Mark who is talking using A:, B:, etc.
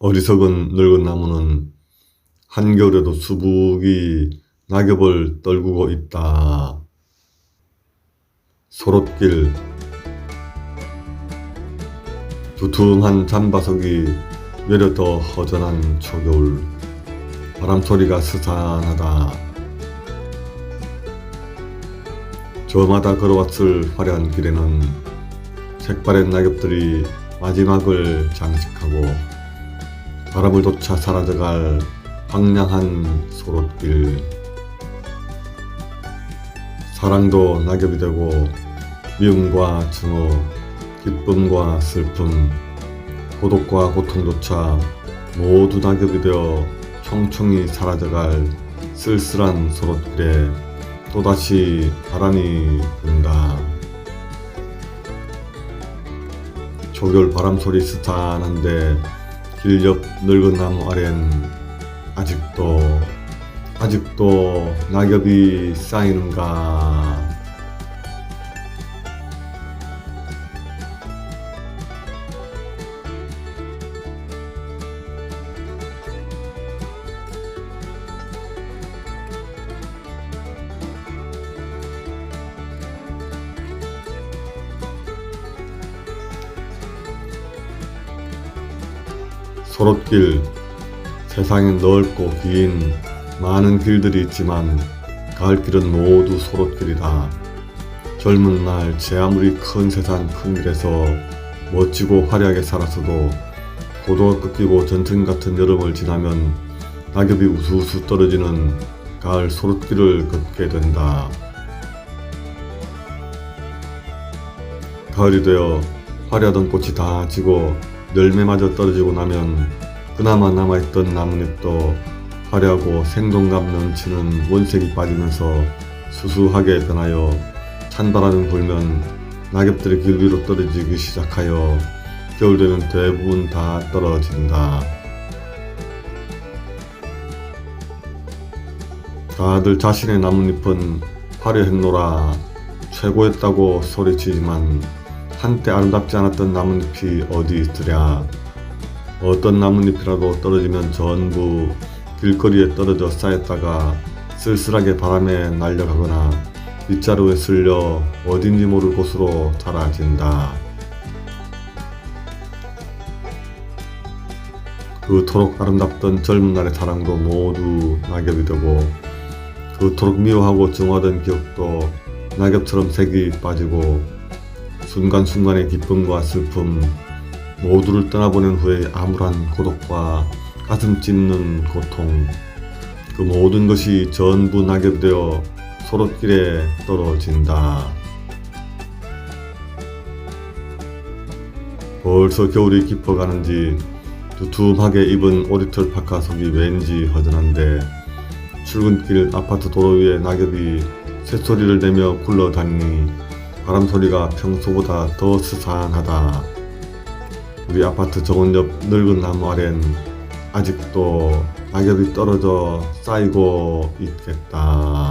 A: 어리석은 늙은 나무는 한겨울에도 수북이 낙엽을 떨구고 있다. 소롯길 두툼한 잠바석이 외려 더 허전한 초겨울 바람소리가 스산하다. 저마다 걸어왔을 화려한 길에는 색바랜 낙엽들이 마지막을 장식하고 바람을 돋아 사라져갈 황량한 소롯길 사랑도 낙엽이 되고 미움과 증오 기쁨과 슬픔 고독과 고통조차 모두 낙엽이 되어 총총히 사라져갈 쓸쓸한 소롯길에 또다시 바람이 분다. 조결 바람 소리 스탄한데 길 옆 늙은 나무 아래는 아직도 아직도 낙엽이 쌓이는가 소롯길 세상에 넓고 긴 많은 길들이 있지만 가을길은 모두 소롯길이다. 젊은 날 제 아무리 큰 세상 큰 길에서 멋지고 화려하게 살았어도 고도가 꺾이고 전쟁 같은 여름을 지나면 낙엽이 우수우수 떨어지는 가을 소롯길을 걷게 된다. 가을이 되어 화려하던 꽃이 다 지고 열매마저 떨어지고 나면 그나마 남아있던 나뭇잎도 화려하고 생동감 넘치는 원색이 빠지면서 수수하게 변하여 찬바람이 불면 낙엽들이 길 위로 떨어지기 시작하여 겨울 되면 대부분 다 떨어진다. 다들 자신의 나뭇잎은 화려했노라 최고였다고 소리치지만 한때 아름답지 않았던 나뭇잎이 어디 있으랴 어떤 나뭇잎이라도 떨어지면 전부 길거리에 떨어져 쌓였다가 쓸쓸하게 바람에 날려가거나 빗자루에 쓸려 어딘지 모를 곳으로 사라진다. 그토록 아름답던 젊은 날의 사랑도 모두 낙엽이 되고 그토록 미워하고 증오하던 기억도 낙엽처럼 색이 빠지고 순간순간의 기쁨과 슬픔 모두를 떠나보낸 후에 암울한 고독과 가슴 찢는 고통 그 모든 것이 전부 낙엽이 되어 소롯길에 떨어진다. 벌써 겨울이 깊어가는지 두툼하게 입은 오리털 파카 속이 왠지 허전한데 출근길 아파트 도로 위에 낙엽이 새소리를 내며 굴러다니니 바람 소리가 평소보다 더 스산하다. 우리 아파트 정원 옆 늙은 나무 아래는 아직도 낙엽이 떨어져 쌓이고 있겠다.